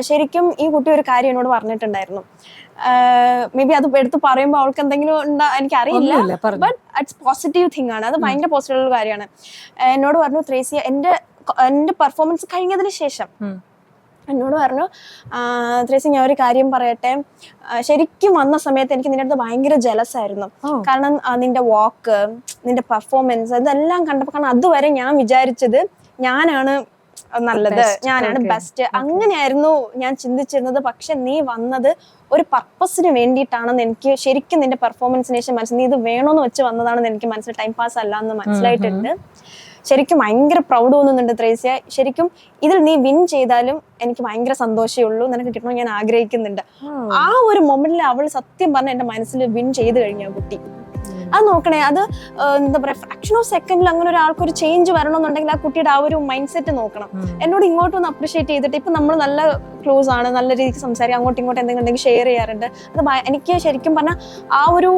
ശരിക്കും ഈ കുട്ടി ഒരു കാര്യം എന്നോട് പറഞ്ഞിട്ടുണ്ടായിരുന്നു. മേ ബി അത് എടുത്ത് പറയുമ്പോൾ അവൾക്ക് എന്തെങ്കിലും ഉണ്ടാ ഒന്നുമില്ല, പറഞ്ഞോ. ബട്ട് അറ്റ്സ് പോസിറ്റീവ് തിങ് ആണ്. അത് ഭയങ്കര പോസിറ്റീവ് കാര്യമാണ്. ആഹ് എന്നോട് പറഞ്ഞു ത്രേസിയ എന്റെ എന്റെ പെർഫോമൻസ് കഴിഞ്ഞതിന് ശേഷം. എന്നോട് പറഞ്ഞു ത്രേസി ഞാൻ ഒരു കാര്യം പറയട്ടെ. ശരിക്കും വന്ന സമയത്ത് എനിക്ക് നിന്റെ അടുത്ത് ഭയങ്കര ജലസായിരുന്നു. കാരണം നിന്റെ വാക്ക് നിന്റെ പെർഫോമൻസ് ഇതെല്ലാം കണ്ടപ്പോൾ കാരണം അതുവരെ ഞാൻ വിചാരിച്ചത് ഞാനാണ് നല്ലത് ഞാനാണ് ബെസ്റ്റ് അങ്ങനെയായിരുന്നു ഞാൻ ചിന്തിച്ചിരുന്നത്. പക്ഷെ നീ വന്നത് ഒരു പർപ്പസിന് വേണ്ടിയിട്ടാണെന്ന് എനിക്ക് ശരിക്കും നിന്റെ പെർഫോമൻസിന് ശേഷം മനസ്സിൽ നീ ഇത് വേണോന്ന് വെച്ച് വന്നതാണെന്ന് എനിക്ക് മനസ്സിൽ ടൈം പാസ് അല്ല എന്ന് മനസ്സിലായിട്ടുണ്ട്. ശരിക്കും ഭയങ്കര പ്രൗഡ് തോന്നുന്നുണ്ട് ത്രേസ്യ. ശരിക്കും ഇതിൽ നീ വിൻ ചെയ്താലും എനിക്ക് ഭയങ്കര സന്തോഷമേ ഉള്ളൂ. നിനക്ക് കിട്ടണം ഞാൻ ആഗ്രഹിക്കുന്നുണ്ട്. ആ ഒരു മൊമെന്റിൽ അവൾ സത്യം പറഞ്ഞ എന്റെ മനസ്സിൽ വിൻ ചെയ്ത് കഴിഞ്ഞ കുട്ടി. അത് നോക്കണേ അത് എന്താ പറയാ ഫ്രാക്ഷൻ ഓഫ് സെക്കൻഡിൽ അങ്ങനെ ഒരാൾക്ക് ഒരു ചേഞ്ച് വരണമെന്നുണ്ടെങ്കിൽ ആ കുട്ടിയുടെ ആ ഒരു മൈൻഡ് സെറ്റ് നോക്കണം എന്നോട് ഇങ്ങോട്ട് ഒന്ന് അപ്രിഷിയേറ്റ് ചെയ്തിട്ട് ഇപ്പൊ നമ്മൾ നല്ല ക്ലോസ് ആണ് നല്ല രീതിക്ക് സംസാരിക്കും അങ്ങോട്ടും ഇങ്ങോട്ടും എന്തെങ്കിലും ഉണ്ടെങ്കിൽ ഷെയർ ചെയ്യാറുണ്ട്. അത് എനിക്ക് ശരിക്കും പറഞ്ഞാൽ ആ ഒരു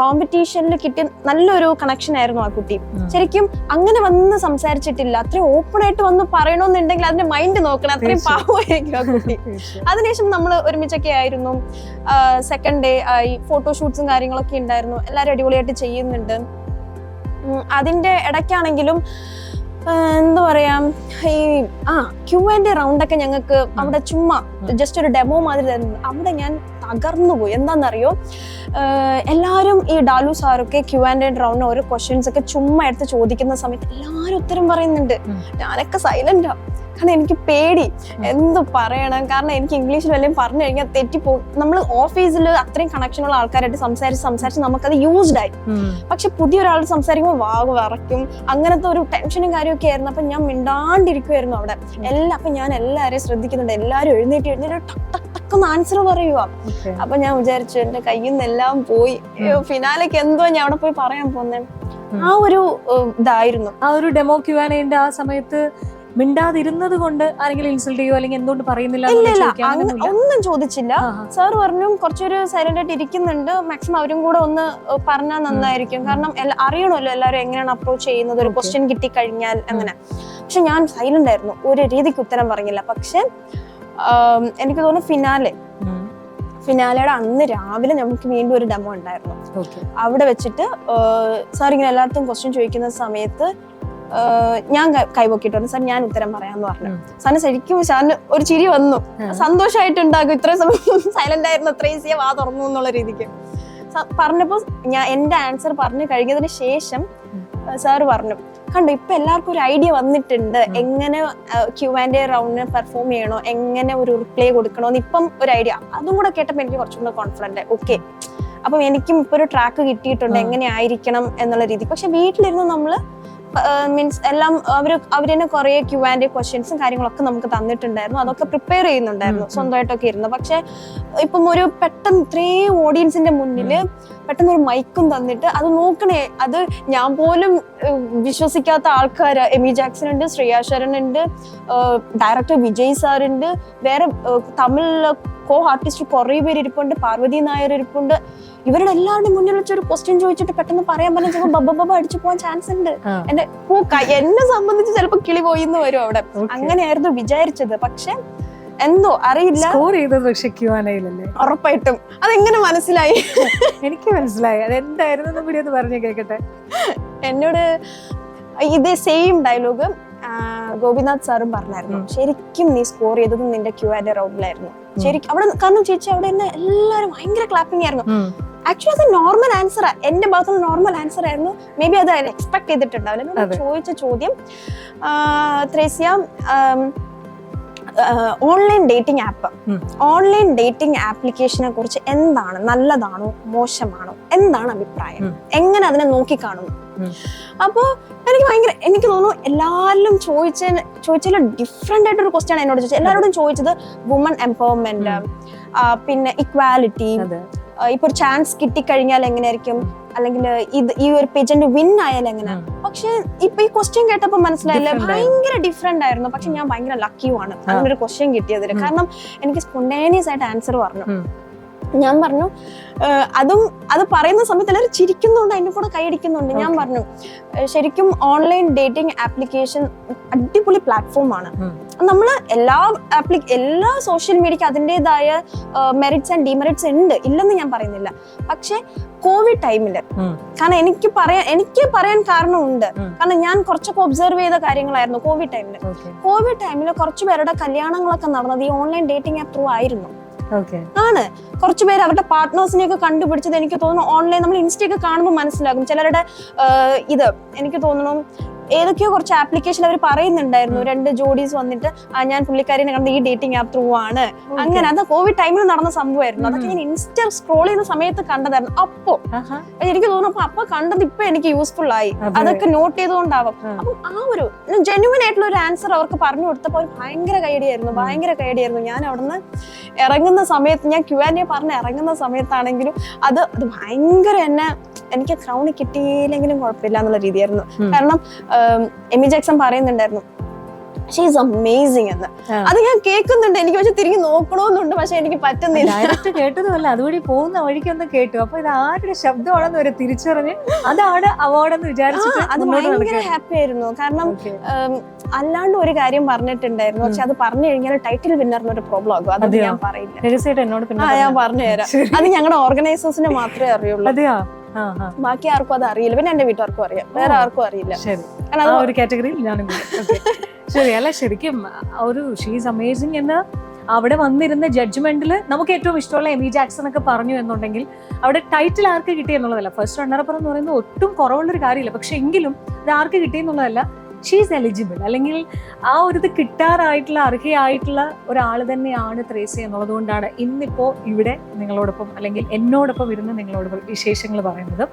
കോമ്പറ്റീഷനിൽ കിട്ടിയ നല്ലൊരു കണക്ഷൻ ആയിരുന്നു ആ കുട്ടി. ശരിക്കും അങ്ങനെ വന്ന് സംസാരിച്ചിട്ടില്ല. അത്രയും ഓപ്പൺ ആയിട്ട് വന്ന് പറയണമെന്നുണ്ടെങ്കിൽ അതിന്റെ മൈൻഡ് നോക്കണം. അത്രയും പാവമായിരിക്കും ആ കുട്ടി. അതിനുശേഷം നമ്മൾ ഒരുമിച്ചൊക്കെ ആയിരുന്നു. സെക്കൻഡ് ഡേ ആയി ഫോട്ടോഷൂട്ട്സും കാര്യങ്ങളൊക്കെ ഉണ്ടായിരുന്നു. എല്ലാവരും അടിപൊളിയായിട്ട് ചെയ്യുന്നുണ്ട്. അതിന്റെ ഇടയ്ക്കാണെങ്കിലും എന്താ പറയാ? ഈ ആ ക്യൂ ആൻഡ് റൗണ്ട് ഒക്കെ ഞങ്ങൾക്ക് അവിടെ ചുമ്മാ ജസ്റ്റ് ഒരു ഡെമോ മാതിരി തരുന്നത് അവിടെ ഞാൻ തകർന്നു പോയി. എന്താണെന്നറിയോ? എല്ലാവരും ഈ ഡാലു സാറൊക്കെ ക്യൂ ആൻഡ് ആൻഡ് റൗണ്ട് ഓരോ ക്വസ്റ്റ്യൻസ് ഒക്കെ ചുമ്മാ എടുത്ത് ചോദിക്കുന്ന സമയത്ത് എല്ലാവരും ഉത്തരം പറയുന്നുണ്ട്. ഞാനൊക്കെ സൈലന്റാ കാരണം എനിക്ക് പേടി. എന്ത് പറയണം? കാരണം എനിക്ക് ഇംഗ്ലീഷിൽ വല്ലതും പറഞ്ഞു കഴിഞ്ഞാൽ തെറ്റിപ്പോകും നമ്മൾ ഓഫീസിൽ അത്രയും കണക്ഷനുള്ള ആൾക്കാരായിട്ട് സംസാരിച്ച് സംസാരിച്ച് നമുക്കത് യൂസ്ഡ് ആയി. പക്ഷെ പുതിയ ഒരാൾ സംസാരിക്കുമ്പോൾ വാവ് വിറയ്ക്കും. അങ്ങനത്തെ ഒരു ടെൻഷനും കാര്യമൊക്കെ ആയിരുന്നു. അപ്പൊ ഞാൻ മിണ്ടാണ്ടിരിക്കുമായിരുന്നു അവിടെ. എല്ലാം അപ്പൊ ഞാൻ എല്ലാവരെയും ശ്രദ്ധിക്കുന്നുണ്ട്. എല്ലാവരും എഴുന്നേറ്റ് എഴുന്നേറ്റ് ടക് ടക് ടക്കെന്ന് ആൻസർ പറയുക. അപ്പൊ ഞാൻ വിചാരിച്ചു എന്റെ കയ്യിൽ നിന്നെല്ലാം പോയി ഫിനാലേക്ക് എന്തോ ഞാൻ അവിടെ പോയി പറയാൻ പോന്നെ. ആ ഒരു ഇതായിരുന്നു. ആ ഒരു ഡെമോ ക്യൂആനേന്റെ ആ സമയത്ത് മിണ്ടാതിരുന്നത് കൊണ്ട് ആരെങ്കിലും ഇൻസൾട്ട് ചെയ്യോ അല്ലെങ്കിൽ എന്തുകൊണ്ട് പറയുന്നില്ല? ഒന്നും ചോദിച്ചില്ല. സാർ പറഞ്ഞു കുറച്ചൊരു സൈലന്റ് ആയിട്ട് ഇരിക്കുന്നുണ്ട്. മാക്സിമം അവരും കൂടെ ഒന്ന് പറഞ്ഞാൽ നന്നായിരിക്കും. കാരണം അറിയണമല്ലോ എല്ലാവരും എങ്ങനെയാണ് അപ്രോച്ച് ചെയ്യുന്നത്. ഒരു. ക്വസ്റ്റ്യൻ കിട്ടിക്കഴിഞ്ഞാൽ അങ്ങനെ. പക്ഷെ ഞാൻ സൈലന്റ് ആയിരുന്നു. ഒരു രീതിക്ക് ഉത്തരം പറഞ്ഞില്ല. പക്ഷെ എനിക്ക് തോന്നുന്നു ഫിനാലെ. ഫിനാലയുടെ അന്ന് രാവിലെ നമുക്ക് വീണ്ടും ഒരു ഡെമോ ഉണ്ടായിരുന്നു. അവിടെ വെച്ചിട്ട് സാർ ഇങ്ങനെ എല്ലായിടത്തും ക്വസ്റ്റ്യൻ ചോദിക്കുന്ന സമയത്ത് ഞാൻ ക- കൈപൊക്കിയിട്ട് പറഞ്ഞു സാർ ഞാൻ ഉത്തരം പറയാന്ന് പറഞ്ഞു. സാറിന് ശരിക്കും സാറിന് ഒരു ചിരി വന്നു. സന്തോഷമായിട്ടുണ്ടാകും ഇത്രയും സമയം സൈലന്റ് ആയിരുന്നു അത്ര ഈസിയ വാ തുറന്നു എന്നുള്ള രീതിക്ക് പറഞ്ഞപ്പോ ഞാൻ എന്റെ ആൻസർ പറഞ്ഞു കഴിഞ്ഞതിന് ശേഷം. സാർ പറഞ്ഞു കണ്ടു ഇപ്പൊ എല്ലാവർക്കും ഒരു ഐഡിയ വന്നിട്ടുണ്ട്. എങ്ങനെ ക്യൂ ആൻഡ് റൗണ്ടിന് പെർഫോം ചെയ്യണോ എങ്ങനെ ഒരു റിപ്ലൈ കൊടുക്കണോന്ന് ഇപ്പം ഒരു ഐഡിയ അതും കൂടെ കേട്ടപ്പോൾ എനിക്ക് കുറച്ചും കൂടെ കോൺഫിഡന്റ് ഓക്കെ അപ്പം എനിക്കും ഇപ്പൊ ഒരു ട്രാക്ക് കിട്ടിയിട്ടുണ്ട്. എങ്ങനെയായിരിക്കണം എങ്ങനെ ആയിരിക്കണം എന്നുള്ള രീതി. പക്ഷെ വീട്ടിലിരുന്ന് നമ്മൾ മീൻസ് എല്ലാം അവർ അവരെന്നെ കുറെ ക്യൂ ആൻഡ് ക്വസ്റ്റ്യൻസും കാര്യങ്ങളൊക്കെ നമുക്ക് തന്നിട്ടുണ്ടായിരുന്നു. അതൊക്കെ പ്രിപ്പയർ ചെയ്യുന്നുണ്ടായിരുന്നു. സ്വന്തമായിട്ടൊക്കെ ഇരുന്നു. പക്ഷെ ഇപ്പം ഒരു പെട്ടെന്ന് ഇത്രയും ഓഡിയൻസിന്റെ മുന്നിൽ പെട്ടെന്ന് ഒരു മൈക്കും തന്നിട്ട് അത് നോക്കണേ അത് ഞാൻ പോലും വിശ്വസിക്കാത്ത ആൾക്കാർ എമി ജാക്സൺ ഉണ്ട് ശ്രേയ ശരൺ ഉണ്ട് ഡയറക്ടർ വിജയ് സാറുണ്ട് വേറെ തമിഴിലെ കോ ആർട്ടിസ്റ്റ് കുറേ പേര് ഇരിപ്പുണ്ട് പാർവതി നായർ ഇരിപ്പുണ്ട്. ഇവരുടെ എല്ലാവരുടെയും മുന്നിൽ വെച്ച് ഒരു ക്വസ്റ്റ്യൻ ചോദിച്ചിട്ട് പെട്ടെന്ന് പറയാൻ പറ്റുന്ന ചിലപ്പോൾ ബബ്ബ ബബ്ബ അടിച്ചു പോകാൻ ചാൻസ് ഉണ്ട്. എന്റെ ഓ, ക- എന്നെ സംബന്ധിച്ച് ചിലപ്പോ കിളി പോയിന്ന് വരും അവിടെ. അങ്ങനെയായിരുന്നു വിചാരിച്ചത്. പക്ഷെ എന്തോ അറിയില്ല. സ്കോർ ചെയ്തത് പക്ഷെ ക്യൂആനയിലല്ലേ ഉറപ്പായിട്ടും. അതെങ്ങനെ മനസ്സിലായി? എനിക്ക് മനസ്സിലായി. അതെന്തായിരുന്നു കൂടി ഒന്ന് പറഞ്ഞു കേൾക്കട്ടെ എന്നോട് ഇതേ സെയിം ഡയലോഗ് ഗോപിനാഥ് സാറും പറഞ്ഞായിരുന്നു. ശരിക്കും നീ സ്കോർ ചെയ്തത് നിന്റെ ക്യൂ ആൻഡ് റൗണ്ടിലായിരുന്നു ശരിക്കും അവിടെ കാരണം ചേച്ചി അവിടെ തന്നെ എല്ലാവരും ഭയങ്കര ക്ലാപ്പിംഗ് ആയിരുന്നു. ആക്ച്വലി അത് നോർമൽ ആൻസർ എന്റെ ഭാഗത്തുള്ള നോർമൽ ആൻസർ ആയിരുന്നു. മേ ബി അത് എക്സ്പെക്ട് ചെയ്തിട്ടുണ്ടാവില്ല. ചോദിച്ച ചോദ്യം Thresia online dating app. Online dating ആപ്ലിക്കേഷനെ കുറിച്ച് എന്താണ്? നല്ലതാണോ? മോശമാണോ? എന്താണ് അഭിപ്രായം. എങ്ങനെ അതിനെ നോക്കിക്കാണുന്നു ഉം. അപ്പോ എനിക്ക് ഭയങ്കര എനിക്ക് തോന്നുന്നു എല്ലാവരിലും ചോദിച്ച ചോദിച്ചാലും ഡിഫറെന്റ് ആയിട്ടൊരു ക്വസ്റ്റ്യൻ എന്നോട് ചോദിച്ചത്. എല്ലാവരോടും ചോദിച്ചത് വുമൺ എംപവർമെന്റ് പിന്നെ ഇക്വാലിറ്റി ഇപ്പൊ ഒരു ചാൻസ് കിട്ടിക്കഴിഞ്ഞാൽ എങ്ങനെയായിരിക്കും? അല്ലെങ്കിൽ ഇത് ഈ ഒരു പേജന്റ് വിൻ ആയാൽ എങ്ങനെ. പക്ഷെ ഇപ്പൊ ഈ ക്വസ്റ്റ്യൻ കേട്ടപ്പോ മനസ്സിലായില്ലേ? ഭയങ്കര ഡിഫറെന്റ് ആയിരുന്നു. പക്ഷെ ഞാൻ ഭയങ്കര ലക്കിയുമാണ് അങ്ങനെ ഒരു ക്വസ്റ്റ്യൻ കിട്ടിയതിൽ. കാരണം എനിക്ക് സ്പോണ്ടേനിയസ് ആയിട്ട് ആൻസർ പറഞ്ഞു. ഞാൻ പറഞ്ഞു അതും അത് പറയുന്ന സമയത്ത് എല്ലാവരും ചിരിക്കുന്നുണ്ട് അതിന്റെ കൂടെ കൈയടിക്കുന്നുണ്ട് ഞാൻ പറഞ്ഞു ശരിക്കും ഓൺലൈൻ ഡേറ്റിംഗ് ആപ്ലിക്കേഷൻ അടിപൊളി പ്ലാറ്റ്ഫോമാണ്. നമ്മൾ എല്ലാ ആപ്ലി എല്ലാ സോഷ്യൽ മീഡിയക്ക് അതിന്റെതായ മെറിറ്റ്സ് ആൻഡ് ഡിമെറിറ്റ്സ് ഉണ്ട്. ഇല്ലെന്ന് ഞാൻ പറയുന്നില്ല. പക്ഷേ കോവിഡ് ടൈമിൽ കാരണം എനിക്ക് പറയാൻ എനിക്ക് പറയാൻ കാരണമുണ്ട്. ഉണ്ട് കാരണം ഞാൻ കുറച്ചൊക്കെ ഒബ്സർവ് ചെയ്ത കാര്യങ്ങളായിരുന്നു കോവിഡ് ടൈമിൽ കോവിഡ് ടൈമിൽ കുറച്ച് പേരുടെ കല്യാണങ്ങളൊക്കെ നടന്നത് ഈ ഓൺലൈൻ ഡേറ്റിംഗ് ആപ്പ് ത്രൂ ആയിരുന്നു. ആണ്. കുറച്ചു പേര് അവരുടെ പാർട്ട്നേഴ്സിനെയൊക്കെ കണ്ടുപിടിച്ചത് എനിക്ക് തോന്നുന്നു ഓൺലൈൻ നമ്മൾ ഇൻസ്റ്റയൊക്കെ കാണുമ്പോൾ മനസ്സിലാകും. ചിലരുടെ ഇത് എനിക്ക് തോന്നുന്നു ഏതൊക്കെയോ കുറച്ച് ആപ്ലിക്കേഷൻ അവർ പറയുന്നുണ്ടായിരുന്നു. രണ്ട് ജോഡീസ് വന്നിട്ട് ഞാൻ പുള്ളിക്കാരിനെ കണ്ട ഈ ഡേറ്റിംഗ് ആപ്പ് ത്രൂ ആണ്. അങ്ങനെ അത് കോവിഡ് ടൈമിൽ നടന്ന സംഭവമായിരുന്നു. അതൊക്കെ ഞാൻ ഇൻസ്റ്റ സ്ക്രോൾ ചെയ്യുന്ന സമയത്ത് കണ്ടതായിരുന്നു. അപ്പോ എനിക്ക് തോന്നുന്നു അപ്പൊ അപ്പൊ കണ്ടത് ഇപ്പൊ എനിക്ക് യൂസ്ഫുൾ ആയി. അതെ. അതൊക്കെ നോട്ട് ചെയ്തുകൊണ്ടാവും. അപ്പൊ ആ ഒരു ജെന്യുവൻ ആയിട്ടുള്ള ഒരു ആൻസർ അവർക്ക് പറഞ്ഞു കൊടുത്തപ്പോൾ അവർ ഭയങ്കര കൈഡിയായിരുന്നു. ഭയങ്കര കൈഡിയായിരുന്നു ഞാൻ അവിടുന്ന് ഇറങ്ങുന്ന സമയത്ത് ഞാൻ ക്യു ആൻഡ് പറഞ്ഞ് ഇറങ്ങുന്ന സമയത്താണെങ്കിലും അത് അത് ഭയങ്കര എന്നെ എനിക്ക് ക്രൗൺ കിട്ടിയില്ലെങ്കിലും കുഴപ്പമില്ല എന്നുള്ള രീതിയായിരുന്നു. കാരണം എമി ജാക്സൺ പറയുന്നുണ്ടായിരുന്നു ഷീസ് അമേസിങ് എന്ന്. അത് ഞാൻ കേൾക്കുന്നുണ്ട്. എനിക്ക് പക്ഷെ തിരിഞ്ഞു നോക്കണമെന്നുണ്ട് പക്ഷെ എനിക്ക് പറ്റുന്നില്ല. ഡയറക്റ്റ് കേട്ടതുമല്ല. അതുവഴി പോകുന്ന വഴിക്കൊന്ന് കേട്ടു. അപ്പൊ ഇത് ആരുടെ ശബ്ദമാണെന്ന് വരെ തിരിച്ചറിഞ്ഞ് അതാണ് അവാർഡ് എന്ന് വിചാരിച്ചിട്ട് അത് ഭയങ്കര. ഹാപ്പി ആയിരുന്നു. കാരണം അല്ലാണ്ട് ഒരു കാര്യം പറഞ്ഞിട്ടുണ്ടായിരുന്നു. പക്ഷെ അത് പറഞ്ഞു കഴിഞ്ഞാൽ ടൈറ്റിൽ വിന്നറിന് ഒരു പ്രോബ്ലം ആകും. അത് ഞാൻ പറയില്ല. എന്നോട് ഞാൻ പറഞ്ഞോ. പറഞ്ഞു തരാം അത് ഞങ്ങളുടെ ഓർഗനൈസേഴ്സിന് മാത്രമേ അറിയുള്ളൂ. അതെയോ? ബാക്കി ആർക്കും അത് അറിയില്ല. പിന്നെ എന്റെ വീട്ടുകാർക്കും അറിയാം. വേറെ ആർക്കും അറിയില്ല. കാരണം ഒരു കാറ്റഗറിയിൽ ഞാനും. ശരി അല്ല ശരിക്കും ഒരു ഷീസ് അമേസിംഗ് എന്ന് അവിടെ വന്നിരുന്ന ജഡ്ജ്മെന്റിൽ നമുക്ക് ഏറ്റവും ഇഷ്ടമുള്ള എമി ജാക്സൺ ഒക്കെ പറഞ്ഞു എന്നുണ്ടെങ്കിൽ അവിടെ ടൈറ്റിൽ ആർക്ക് കിട്ടി എന്നുള്ളതല്ല. ഫസ്റ്റ് റണ്ണറപ്പ് എന്ന് പറയുന്നത് ഒട്ടും കുറവുള്ളൊരു കാര്യമില്ല. പക്ഷെ എങ്കിലും അത് ആർക്ക് കിട്ടി എന്നുള്ളതല്ല. ഷീസ് എലിജിബിൾ അല്ലെങ്കിൽ ആ ഒരു ഇത് കിട്ടാറായിട്ടുള്ള അർഹയായിട്ടുള്ള ഒരാൾ തന്നെയാണ് ത്രേസി എന്നുള്ളതുകൊണ്ടാണ് ഇന്നിപ്പോൾ ഇന്നിപ്പോ ഇവിടെ നിങ്ങളോടൊപ്പം അല്ലെങ്കിൽ എന്നോടൊപ്പം ഇരുന്ന് നിങ്ങളോട് വിശേഷങ്ങൾ പറയുന്നത്.